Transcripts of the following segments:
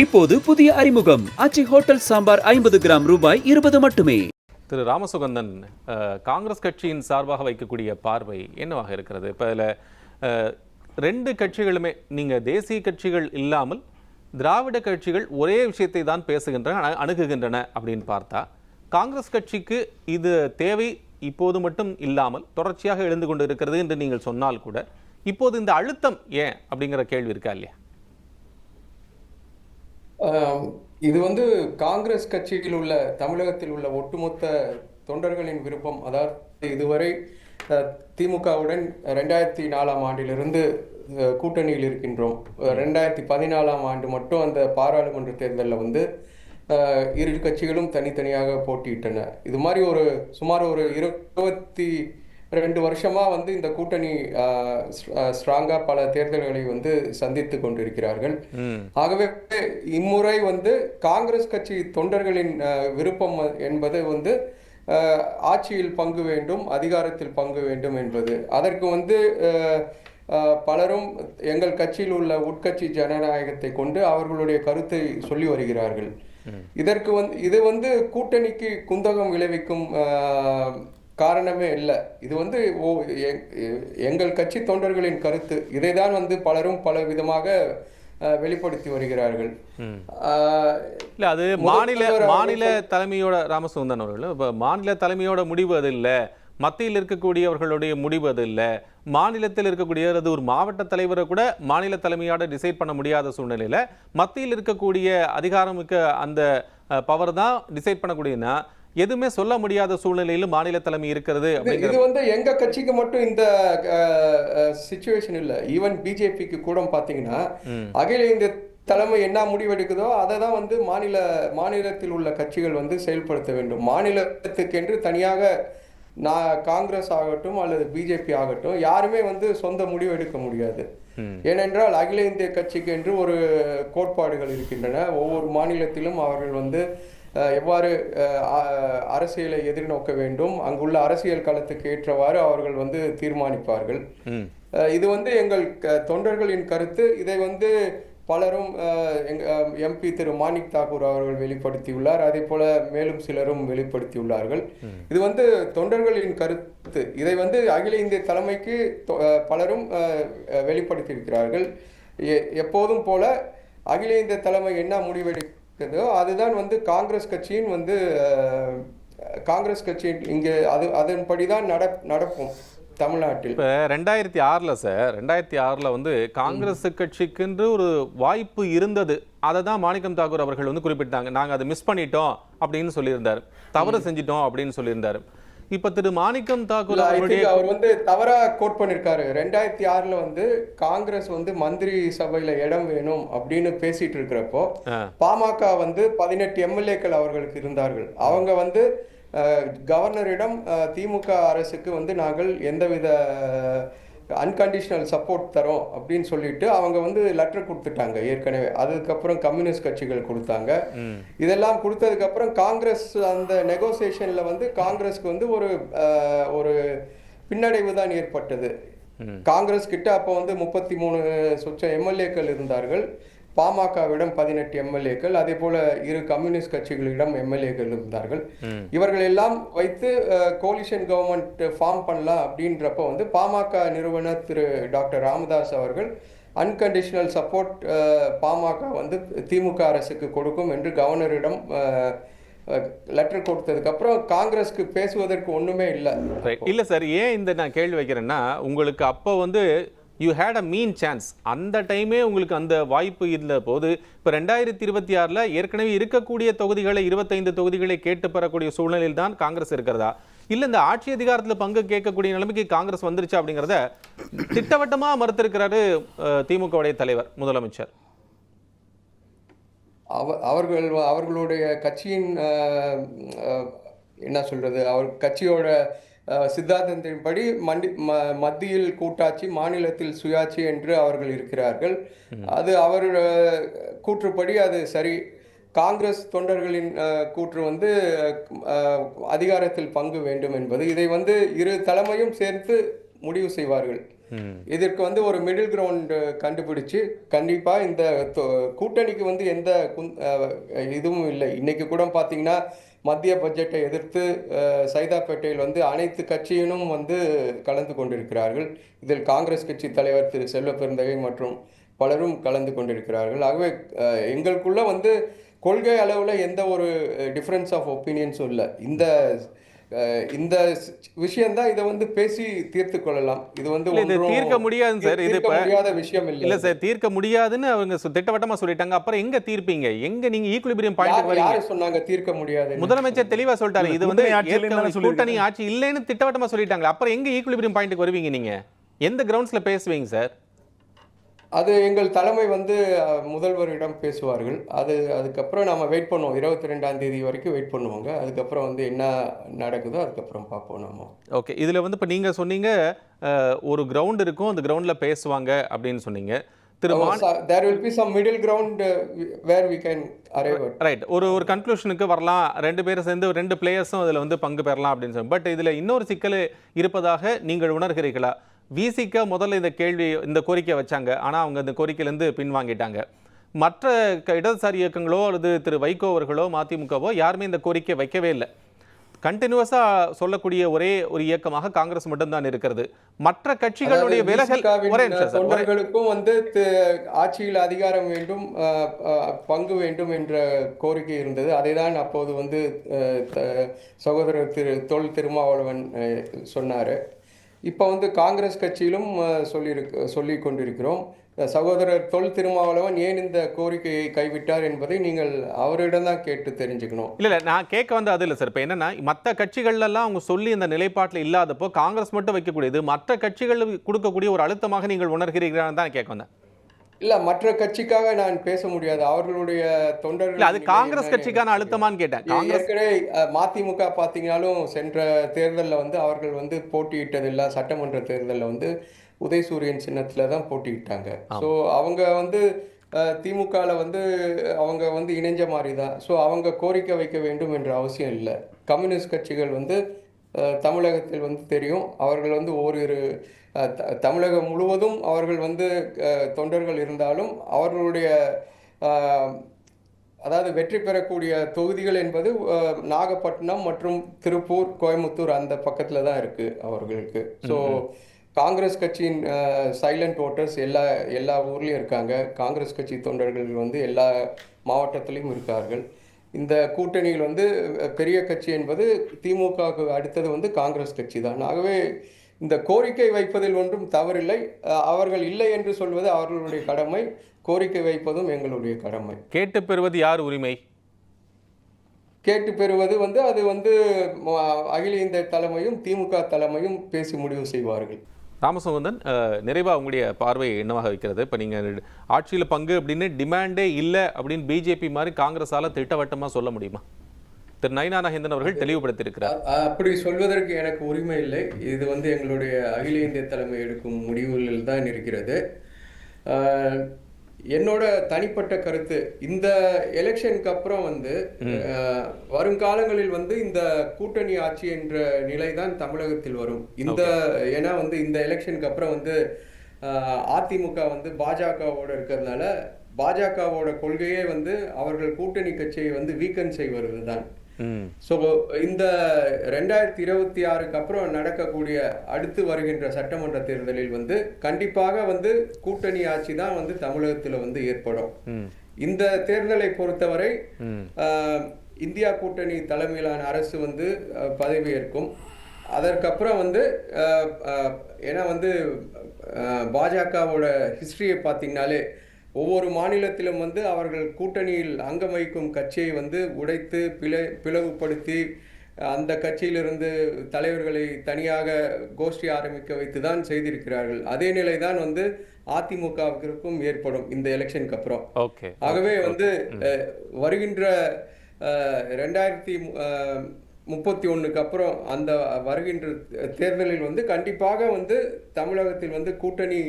இப்போது புதிய அறிமுகம். அச்சி ஹோட்டல் சாம்பார் ஐம்பது கிராம் ரூபாய் இருபது மட்டுமே. திரு ராமசுகந்தன் காங்கிரஸ் கட்சியின் சார்பாக வைக்கக்கூடிய பார்வை என்னவாக இருக்கிறது? இப்போ இதில் ரெண்டு கட்சிகளுமே நீங்கள் தேசிய கட்சிகள் இல்லாமல் திராவிட கட்சிகள் ஒரே விஷயத்தை தான் பேசுகின்றன அணுகுகின்றன அப்படின்னு பார்த்தா காங்கிரஸ் கட்சிக்கு இது தேவை இப்போது மட்டும் இல்லாமல் தொடர்ச்சியாக எழுந்து கொண்டு இருக்கிறது என்று நீங்கள் சொன்னால் கூட இப்போது இந்த அழுத்தம் ஏன் அப்படிங்கிற கேள்வி இருக்கா இல்லையா? இது வந்து காங்கிரஸ் கட்சியில் உள்ள தமிழகத்தில் உள்ள ஒட்டுமொத்த தொண்டர்களின் விருப்பம். அதாவது இதுவரை திமுகவுடன் ரெண்டாயிரத்தி நாலாம் ஆண்டிலிருந்து கூட்டணியில் இருக்கின்றோம். ரெண்டாயிரத்தி பதினாலாம் ஆண்டு மட்டும் அந்த பாராளுமன்ற தேர்தலில் வந்து இரு கட்சிகளும் தனித்தனியாக போட்டியிட்டன. இது மாதிரி ஒரு சுமார் ஒரு இருபத்தி ரெண்டு வருஷமா வந்து இந்த கூட்டணி ஸ்ட்ராங்கா பல தேர்தல்களை வந்து சந்தித்து கொண்டிருக்கிறார்கள். ஆகவே இம்முறை வந்து காங்கிரஸ் கட்சி தொண்டர்களின் விருப்பம் என்பது வந்து ஆட்சியில் பங்கு வேண்டும் அதிகாரத்தில் பங்கு வேண்டும் என்பது. அதற்கு வந்து பலரும் எங்கள் கட்சியில் உள்ள உட்கட்சி ஜனநாயகத்தை கொண்டு அவர்களுடைய கருத்தை சொல்லி வருகிறார்கள். இதற்கு வந்து இது வந்து கூட்டணிக்கு குந்தகம் விளைவிக்கும் காரணமே இல்லை. இது வந்து ஓ- எங்கள் கட்சி தொண்டர்களின் கருத்து. இதைதான் வந்து பலரும் பல விதமாக வெளிப்படுத்தி வருகிறார்கள். இல்ல அது மாநில மாநில தலைமையோட ராமசுந்தன் அவர்கள் இப்போ மாநில தலைமையோட முடிவு அது இல்ல. மத்தியில் இருக்கக்கூடியவர்களுடைய முடிவு அது இல்ல. மாநிலத்தில் இருக்கக்கூடிய அது ஒரு மாவட்ட தலைவரை கூட மாநில தலைமையோட டிசைட் பண்ண முடியாத சூழ்நிலையில மத்தியில் இருக்கக்கூடிய அதிகாரமிக்க அந்த பவர் தான் டிசைட் பண்ணக்கூடியனா எதுவுமே சொல்ல முடியாத சூழ்நிலையில மாநில தலைமை இருக்கிறது இது வந்து எங்க கட்சிக்கு மட்டும் இந்த சுச்சுவேஷன் இல்ல. ஈவன் பிஜேபிக்கு கூட பாத்தீங்கன்னா அகில இந்திய தலைமை என்ன முடிவெடுக்குதோ அதை தான் வந்து மாநில மாநிலத்தில் உள்ள கட்சிகள் வந்து செயல்படுத்த வேண்டும். மாநிலத்துக்கென்று தனியாக நான் காங்கிரஸ் ஆகட்டும் அல்லது பிஜேபி ஆகட்டும் யாருமே வந்து சொந்த முடிவு எடுக்க முடியாது. ஏனென்றால் அகில இந்திய கட்சிக்கு என்று ஒரு கோட்பாடுகள் இருக்கின்றன. ஒவ்வொரு மாநிலத்திலும் அவர்கள் வந்து எவ்வாறு அரசியலை எதிர்நோக்க வேண்டும் அங்குள்ள அரசியல் களத்துக்கு ஏற்றவாறு அவர்கள் வந்து தீர்மானிப்பார்கள். இது வந்து எங்கள் தொண்டர்களின் கருத்து. இதை வந்து பலரும் எம்பி திரு மாணிக் தாக்கூர் அவர்கள் வெளிப்படுத்தியுள்ளார். அதே போல மேலும் சிலரும் வெளிப்படுத்தியுள்ளார்கள். இது வந்து தொண்டர்களின் கருத்து. இதை வந்து அகில இந்திய தலைமைக்கு பலரும் வெளிப்படுத்தியிருக்கிறார்கள். எப்போதும் போல அகில இந்திய தலைமை என்ன முடிவெடுக்குதோ அதுதான் வந்து காங்கிரஸ் கட்சியின் வந்து காங்கிரஸ் கட்சியின் இங்கே அது அதன்படி தான் நட நடக்கும் தமிழ்நாட்டில். இப்போ ரெண்டாயிரத்தி ஆறில் சார் ரெண்டாயிரத்தி ஆறில் வந்து காங்கிரஸ் கட்சிக்கென்று ஒரு வாய்ப்பு இருந்தது. அதை தான் மாணிக்கம் தாக்கூர் அவர்கள் வந்து குறிப்பிட்டாங்க. நாங்கள் அதை மிஸ் பண்ணிட்டோம் அப்படின்னு சொல்லியிருந்தார். தவறு செஞ்சிட்டோம் அப்படின்னு சொல்லியிருந்தார். இப்போ திரு மாணிக்கம் தாக்கூர் அவர் வந்து தவறா கோட் பண்ணிருக்காரு ரெண்டாயிரத்தி ஆறுல வந்து காங்கிரஸ் வந்து மந்திரி சபையில இடம் வேணும் அப்படின்னு பேசிட்டு இருக்கிறப்போ. பாமக வந்து பதினெட்டு எம்எல்ஏக்கள் அவர்களுக்கு இருந்தார்கள் அவங்க வந்து கவர்னரிடம் திமுக அரசுக்கு வந்து நாங்கள் எந்தவித அன்கண்டிஷனல் சப்போர்ட் தரோம் அப்படின்னு சொல்லிட்டு அவங்க வந்து லெட்டர் கொடுத்துட்டாங்க. ஏற்கனவே அதுக்கப்புறம் கம்யூனிஸ்ட் கட்சிகள் கொடுத்தாங்க. இதெல்லாம் கொடுத்ததுக்கு அப்புறம் காங்கிரஸ் அந்த நெகோசியேஷன்ல வந்து காங்கிரஸ்க்கு வந்து ஒரு ஒரு பின்னடைவு தான் ஏற்பட்டது. காங்கிரஸ் கிட்ட அப்போ வந்து முப்பத்தி மூணு சொச்ச எம்எல்ஏக்கள் இருந்தார்கள். பாமகவிடம் பதினெட்டு எம்எல்ஏக்கள் அதே போல இரு கம்யூனிஸ்ட் கட்சிகளிடம் எம்எல்ஏக்கள் இருந்தார்கள் இவர்கள் எல்லாம் வைத்து கோலிஷன் கவர்மெண்ட் ஃபார்ம் பண்ணலாம் அப்படின்றப்ப வந்து பாமக நிறுவனர் திரு டாக்டர் ராமதாஸ் அவர்கள் அன்கண்டிஷனல் சப்போர்ட் பாமக வந்து திமுக அரசுக்கு கொடுக்கும் என்று கவர்னரிடம் லெட்டர் கொடுத்ததுக்கு அப்புறம் காங்கிரஸ்க்கு பேசுவதற்கு ஒண்ணுமே இல்லை. இல்ல சார் ஏன் இந்த நான் கேள்வி வைக்கிறேன்னா உங்களுக்கு அப்போ வந்து you had a mean chance அந்த டைமே உங்களுக்கு அந்த வாய்ப்பு இருந்த போது இப்போ ரெண்டாயிரத்தி இருபத்தி ஆறில் ஏற்கனவே இருக்கக்கூடிய தொகுதிகளை இருபத்தைந்து தொகுதிகளை கேட்டு பெறக்கூடிய சூழ்நிலையில் தான் காங்கிரஸ் இருக்கிறதா? இல்லை இந்த ஆட்சி அதிகாரத்தில் பங்கு கேட்கக்கூடிய நிலைமைக்கு காங்கிரஸ் வந்துருச்சு அப்படிங்கிறத திட்டவட்டமாக மறுத்திருக்கிறாரு திமுகவுடைய தலைவர் முதலமைச்சர். அவ அவர்கள் அவர்களுடைய கட்சியின் என்ன சொல்றது? அவர் கட்சியோட சித்தாந்தத்தின்படி மண்டி ம- மத்தியில் கூட்டாட்சி மாநிலத்தில் சுயாட்சி என்று அவர்கள் இருக்கிறார்கள். அது அவர் கூற்றுப்படி அது சரி. காங்கிரஸ் தொண்டர்களின் கூற்று வந்து அதிகாரத்தில் பங்கு வேண்டும் என்பது. இதை வந்து இரு தலைமையும் சேர்த்து முடிவு செய்வார்கள். இதற்கு வந்து ஒரு மிடில் கிரவுண்ட் கண்டுபிடிச்சு கண்டிப்பா இந்த கூட்டணிக்கு வந்து எந்த இதுவும் இல்லை. இன்னைக்கு கூட பார்த்தீங்கன்னா மத்திய பட்ஜெட்டை எதிர்த்து சைதாப்பேட்டையில் வந்து அனைத்து கட்சியினும் வந்து கலந்து கொண்டிருக்கிறார்கள். இதில் காங்கிரஸ் கட்சி தலைவர் திரு செல்வ பெருந்தகை மற்றும் பலரும் கலந்து கொண்டிருக்கிறார்கள். ஆகவே எங்களுக்குள்ள வந்து கொள்கை அளவில் எந்த ஒரு டிஃப்ரென்ஸ் ஆஃப் ஒப்பீனியன்ஸும் இல்லை. இந்த இந்த விஷயம்தான் இதை வந்து பேசி தீர்த்து கொள்ளலாம். இது வந்து இல்ல, இது தீர்க்க முடியாதுங்க சார். இது முடியாத விஷயம் இல்லை. இல்ல சார் தீர்க்க முடியாதுன்னு அவங்க சு- திட்டவட்டமா சொல்லிட்டாங்க. அப்புறம் எங்க தீர்ப்பீங்க? எங்க நீங்க ஈக்குலிபிரியம் பாயிண்ட் வரீங்க? சொன்னாங்க தீர்க்க முடியாது? முதலமைச்சர் தெளிவா சொல்லிட்டாரு. இது வந்து கூட்டணி ஆட்சி இல்லைன்னு ஏற்கனவே தானே சொல்லியிருக்காங்க. கூட்டணி ஆட்சி இல்லைன்னு திட்டவட்டமா சொல்லிட்டாங்க அப்புறம் எங்க ஈக்குலிபிரியம் பாயிண்ட்டுக்கு வருவீங்க நீங்க? எந்த கிரவுண்ட்ஸ்ல பேசுவீங்க சார்? அது எங்கள் தலைமை வந்து முதல்வரிடம் பேசுவார்கள். அது அதுக்கப்புறம் நாம வெயிட் பண்ணுவோம். இருபத்தி ரெண்டாம் தேதி வரைக்கும் வெயிட் பண்ணுவாங்க. அதுக்கப்புறம் வந்து என்ன நடக்குதோ அதுக்கப்புறம் பார்ப்போம் நாம. ஓகே. இதுல வந்து இப்ப நீங்க சொன்னீங்க ஒரு கிரவுண்ட் இருக்கும். அந்த கிரவுண்ட்ல பேசுவாங்க அப்படின்னு சொன்னீங்க. There will be some middle ground where we can arrive right ஒரு ஒரு கன்க்ளூஷனுக்கு வரலாம். ரெண்டு பேரும் சேர்ந்து ரெண்டு பிளேயர்ஸும் அதில் வந்து பங்கு பெறலாம் அப்படின்னு சொல்லி பட் இதில் இன்னொரு சிக்கல் இருப்பதாக நீங்கள் உணர்கிறீர்களா? விசிக்க முதல்ல இந்த கேள்வி இந்த கோரிக்கை வச்சாங்க. ஆனால் அவங்க இந்த கோரிக்கையிலேருந்து பின்வாங்கிட்டாங்க. மற்ற இடதுசாரி இயக்கங்களோ அல்லது திரு வைகோ அவர்களோ மதிமுகவோ யாருமே இந்த கோரிக்கை வைக்கவே இல்லை. கண்டினியூஸாக சொல்லக்கூடிய ஒரே ஒரு இயக்கமாக காங்கிரஸ் மட்டும்தான் இருக்கிறது. மற்ற கட்சிகளுடைய விலகல் தொண்டர்களுக்கும் வந்து ஆட்சியில் அதிகாரம் வேண்டும் பங்கு வேண்டும் என்ற கோரிக்கை இருந்தது. அதை தான் அப்போது வந்து சகோதரர் திரு தொல் திருமாவளவன் சொன்னாரு. இப்போ வந்து காங்கிரஸ் கட்சியிலும் சொல்லியிருக்கு சொல்லி கொண்டிருக்கிறோம். சகோதரர் தொல் திருமாவளவன் ஏன் இந்த கோரிக்கையை கைவிட்டார் என்பதை நீங்கள் அவரிடம் தான் கேட்டு தெரிஞ்சுக்கணும். இல்லை இல்லை நான் கேட்க வந்து அது இல்லை சார். இப்போ என்னென்னா மற்ற கட்சிகள்லாம் அவங்க சொல்லி இந்த நிலைப்பாட்டில் இல்லாதப்போ காங்கிரஸ் மட்டும் வைக்கக்கூடியது மற்ற கட்சிகள் கொடுக்கக்கூடிய ஒரு அழுத்தமாக நீங்கள் உணர்கிறீர்களான்னு தான் கேட்க வந்தேன். இல்ல மற்ற கட்சிக்காக நான் பேச முடியாது. அவர்களுடைய தொண்டர்கள் இல்ல அது காங்கிரஸ் கட்சிக்கான அழுத்தமான்னு கேட்டேன். ஏற்கனவே மதிமுக பார்த்தீங்கன்னாலும் சென்ற தேர்தலில் வந்து அவர்கள் வந்து போட்டியிட்டதெல்லாம் சட்டமன்ற தேர்தலில் வந்து உதயசூரியன் சின்னத்தில் தான் போட்டியிட்டாங்க. ஸோ அவங்க வந்து திமுகவில் வந்து அவங்க வந்து இணைஞ்ச மாதிரி தான் ஸோ அவங்க கோரிக்கை வைக்க வேண்டும் என்ற அவசியம் இல்லை. கம்யூனிஸ்ட் கட்சிகள் வந்து தமிழகத்தில் வந்து தெரியும். அவர்கள் வந்து ஓரிரு தமிழகம் முழுவதும் அவர்கள் வந்து தொண்டர்கள் இருந்தாலும் அவர்களுடைய அதாவது வெற்றி பெறக்கூடிய தொகுதிகள் என்பது நாகப்பட்டினம் மற்றும் திருப்பூர் கோயம்புத்தூர் அந்த பக்கத்தில் தான் இருக்குது அவர்களுக்கு. ஸோ காங்கிரஸ் கட்சியின் சைலண்ட் ஓட்டர்ஸ் எல்லா எல்லா ஊர்லேயும் இருக்காங்க. காங்கிரஸ் கட்சி தொண்டர்கள் வந்து எல்லா மாவட்டத்திலையும் இருக்கார்கள். இந்த கூட்டணியில் வந்து பெரிய கட்சி என்பது திமுகவுக்கு அடுத்தது வந்து காங்கிரஸ் கட்சி தான். ஆகவே இந்த கோரிக்கை வைப்பதில் ஒன்றும் தவறில்லை. அவர்கள் இல்லை என்று சொல்வது அவர்களுடைய கடமை. கோரிக்கை வைப்பதும் எங்களுடைய கடமை. கேட்டு பெறுவது யார் உரிமை? கேட்டு பெறுவது வந்து அது வந்து அகில இந்திய தலைமையும் திமுக தலைமையும் பேசி முடிவு செய்வார்கள். ராமசுகந்தன் அஹ், நிறைவா உங்களுடைய பார்வை என்னவாக வைக்கிறது இப்போ நீங்கள் ஆட்சியில் பங்கு அப்படின்னு டிமாண்டே இல்லை அப்படின்னு பிஜேபி மாதிரி காங்கிரஸால திட்டவட்டமா சொல்ல முடியுமா? திரு நயினா நாகேந்திரன் அவர்கள் தெளிவுபடுத்தியிருக்கிறார். அப்படி சொல்வதற்கு எனக்கு உரிமை இல்லை. இது வந்து எங்களுடைய அகில இந்திய தலைமை எடுக்கும் முடிவுகளில் தான் இருக்கிறது. என்னோட தனிப்பட்ட கருத்து இந்த எலெக்ஷனுக்கு அப்புறம் வந்து வருங்காலங்களில் வந்து இந்த கூட்டணி ஆட்சி என்ற நிலை தான் தமிழகத்தில் வரும். இந்த ஏன்னா வந்து இந்த எலெக்ஷனுக்கு அப்புறம் வந்து அதிமுக வந்து பாஜகவோட இருக்கிறதுனால பாஜகவோட கொள்கையே வந்து அவர்கள் கூட்டணி கட்சியை வந்து வீக்கன் செய்வது தான் ஸோ இந்த ரெண்டாயிரத்தி இருபத்தி ஆறுக்கு அப்புறம் நடக்கக்கூடிய அடுத்து வருகின்ற சட்டமன்ற தேர்தலில் வந்து கண்டிப்பாக வந்து கூட்டணி ஆட்சி தான் வந்து தமிழகத்தில் வந்து ஏற்படும். இந்த தேர்தலை பொறுத்தவரை இந்தியா கூட்டணி தலைமையிலான அரசு வந்து பதவியேற்கும் அதற்கப்புறம் வந்து ஏன்னா வந்து பாஜகவோட ஹிஸ்டரியை பார்த்தீங்கனாலே ஒவ்வொரு மாநிலத்திலும் வந்து அவர்கள் கூட்டணியில் அங்கம் வகிக்கும் கட்சியை வந்து உடைத்து பிள பிளவுபடுத்தி அந்த கட்சியிலிருந்து தலைவர்களை தனியாக கோஷ்டி ஆரம்பிக்க வைத்து தான் செய்திருக்கிறார்கள். அதே நிலை தான் வந்து அதிமுகவிற்கும் ஏற்படும் இந்த எலெக்ஷனுக்கு அப்புறம். ஆகவே வந்து வருகின்ற ரெண்டாயிரத்தி முப்பத்தி ஒண்ணுக்கு அப்புறம் அந்த வருகின்ற தேர்தலில் வந்து கண்டிப்பாக வந்து தமிழகத்தில் வந்து கூட்டணி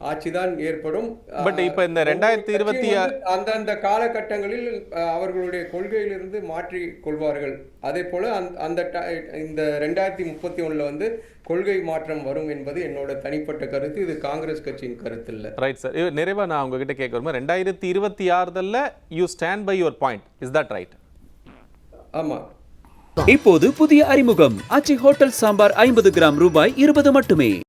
ஆட்சிதான் ஏற்படும். But இப்ப இந்த ஒவ்வொரு 2026 கட்சியும் வந்து அந்தந்த காலகட்டங்களில் அவர்களுடைய கொள்கையிலிருந்து மாற்றி கொள்வார்கள். அதே போல அந்த- அந்த ட- இந்த ரெண்டாயிரத்தி முப்பத்தி ஒண்ணுல வந்து கொள்கை மாற்றம் வரும் என்பது என்னோட தனிப்பட்ட கருத்து. இது காங்கிரஸ் கட்சியின் கருத்து இல்லை ரைட் சார் நிறைவா நான் உங்ககிட்ட கேட்க வரும்போது ரெண்டாயிரத்தி இருபத்தி ஆறுதல்ல you stand by your point is that right ஆமா. இப்போது புதிய அறிமுகம். ஆச்சி ஹோட்டல் சாம்பார் ஐம்பது கிராம் ரூபாய் இருபது மட்டுமே.